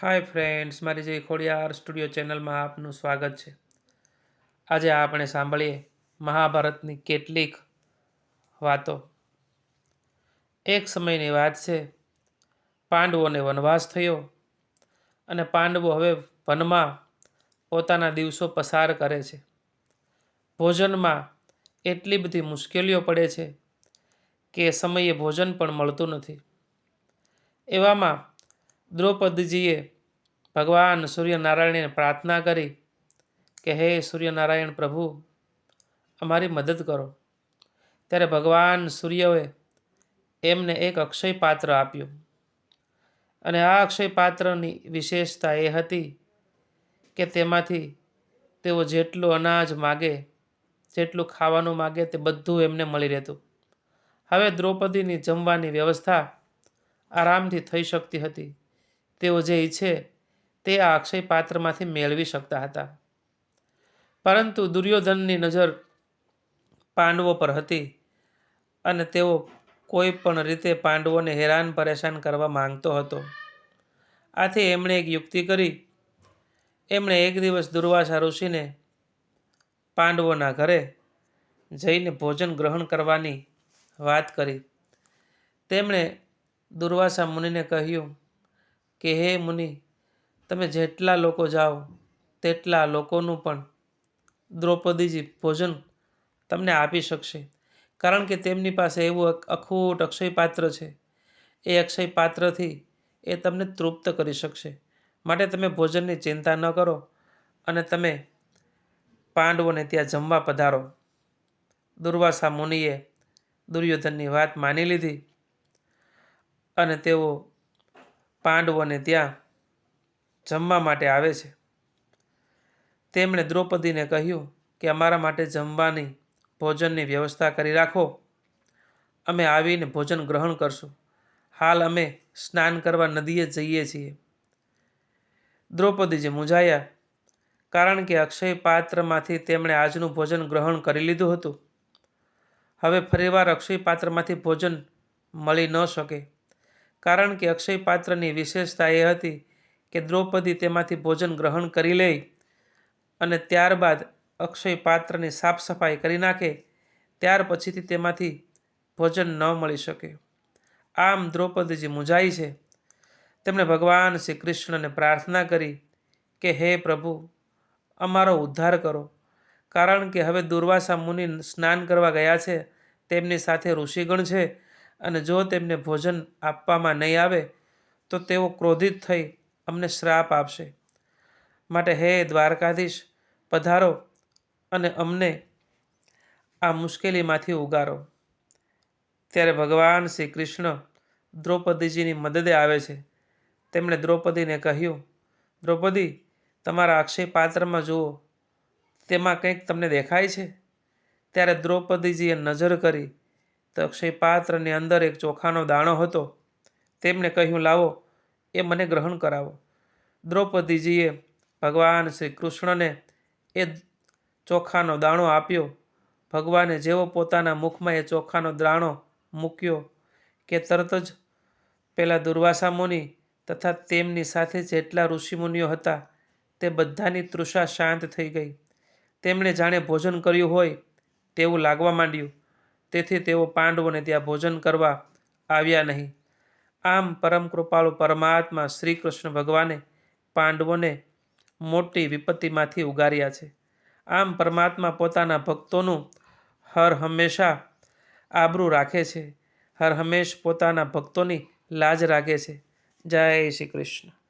Hi friends, મારી જે Khodiyar studio ચેનલમાં આપનું સ્વાગત છે. આજે આપણે સાંભળીએ મહાભારતની કેટલીક વાતો. એક સમયની વાત છે, પાંડવોને વનવાસ થયો અને પાંડવો હવે વનમાં પોતાના દિવસો પસાર કરે છે. ભોજનમાં એટલી બધી મુશ્કેલીઓ પડે છે કે સમયે ભોજન પણ મળતું નથી. એવામાં દ્રૌપદીજીએ ભગવાન સૂર્યનારાયણને પ્રાર્થના કરી કે હે સૂર્યનારાયણ પ્રભુ, અમારી મદદ કરો. ત્યારે ભગવાન સૂર્યએ એમને એક અક્ષય પાત્ર આપ્યું. અને આ અક્ષય પાત્રની વિશેષતા એ હતી કે તેમાંથી તેઓ જેટલું અનાજ માગે, જેટલું ખાવાનું માગે તે બધું એમને મળી રહેતું. હવે દ્રૌપદીની જમવાની વ્યવસ્થા આરામથી થઈ શકતી હતી. તેઓ જે ઈચ્છે તે આ અક્ષય પાત્રમાંથી મેળવી શકતા હતા. પરંતુ દુર્યોધનની નજર પાંડવો પર હતી અને તેઓ કોઈ પણ રીતે પાંડવોને હેરાન પરેશાન કરવા માંગતો હતો. આથી એમણે એક યુક્તિ કરી. એમણે એક દિવસ દુર્વાસા ઋષિને પાંડવોના ઘરે જઈને ભોજન ગ્રહણ કરવાની વાત કરી. તેમણે દુર્વાસા મુનિને કહ્યું કે હે મુનિ, તમે જેટલા લોકો જાઓ તેટલા લોકોનું પણ દ્રૌપદીજી ભોજન તમને આપી શકશે. કારણ કે તેમની પાસે એવું અખૂટ અક્ષય પાત્ર છે. એ અક્ષય પાત્રથી એ તમને તૃપ્ત કરી શકશે. માટે તમે ભોજનની ચિંતા ન કરો અને તમે પાંડવોને ત્યાં જમવા પધારો. દુર્વાસા મુનિએ દુર્યોધનની વાત માની લીધી અને તેઓ પાંડવોને ત્યાં જમવા માટે આવે છે. તેમણે દ્રૌપદીને કહ્યું કે, અમારા માટે જમવાની ભોજનની વ્યવસ્થા કરી રાખો. અમે આવીને ભોજન ગ્રહણ કરશું. હાલ અમે સ્નાન કરવા નદીએ જઈએ છીએ. દ્રૌપદીજી મૂંઝાયા, કારણ કે અક્ષય પાત્રમાંથી તેમણે આજનું ભોજન ગ્રહણ કરી લીધું હતું. હવે ફરીવાર અક્ષય પાત્રમાંથી ભોજન મળી ન શકે. કારણ કે અક્ષય પાત્રની વિશેષતા એ હતી કે દ્રૌપદી તેમાંથી ભોજન ગ્રહણ કરી લે અને ત્યારબાદ અક્ષય પાત્રની સાફ સફાઈ કરી નાખે, ત્યાર પછીથી તેમાંથી ભોજન ન મળી શકે. આમ દ્રૌપદીજી મૂંઝાઈ છે. તેમણે ભગવાન શ્રી કૃષ્ણને પ્રાર્થના કરી કે, હે પ્રભુ, અમારો ઉદ્ધાર કરો. કારણ કે હવે દુર્વાસા મુનિ સ્નાન કરવા ગયા છે, તેમની સાથે ઋષિગણ છે અને જો તેમને ભોજન આપવામાં નહીં આવે, તો તેઓ ક્રોધિત થઈ અમને શ્રાપ આપશે. માટે હે દ્વારકાધીશ, પધારો અને અમને આ મુશ્કેલીમાંથી ઉગારો. ત્યારે ભગવાન શ્રી કૃષ્ણ દ્રૌપદીજીની મદદે આવે છે. તેમણે દ્રૌપદીને કહ્યું, દ્રૌપદી, તમારા અક્ષય પાત્રમાં જુઓ, તેમાં કંઈક તમને દેખાય છે? ત્યારે દ્રૌપદીજીએ નજર કરી તો અક્ષય પાત્રની અંદર એક ચોખાનો દાણો હતો. તેમણે કહ્યું, લાવો, એ મને ગ્રહણ કરાવો. દ્રૌપદીજીએ ભગવાન શ્રી કૃષ્ણને એ ચોખાનો દાણો આપ્યો. ભગવાને જેવો પોતાના મુખમાં એ ચોખાનો દાણો મૂક્યો કે તરત જ પેલા દુર્વાસા મુનિ તથા તેમની સાથે જેટલા ઋષિમુનિઓ હતા, તે બધાની તૃષા શાંત થઈ ગઈ. તેમણે જાણે ભોજન કર્યું હોય તેવું લાગવા માંડ્યું. તેથી તેઓ પાંડવોને ત્યાં ભોજન કરવા આવ્યા નહીં. આમ પરમ કૃપાળુ પરમાત્મા શ્રી કૃષ્ણ ભગવાને પાંડવોને મોટી વિપત્તિમાંથી ઉગાર્યા છે. આમ પરમાત્મા પોતાના ભક્તોનું હર હંમેશા આબરૂ રાખે છે. હર હંમેશ પોતાના ભક્તોની લાજ રાખે છે. જય શ્રી કૃષ્ણ.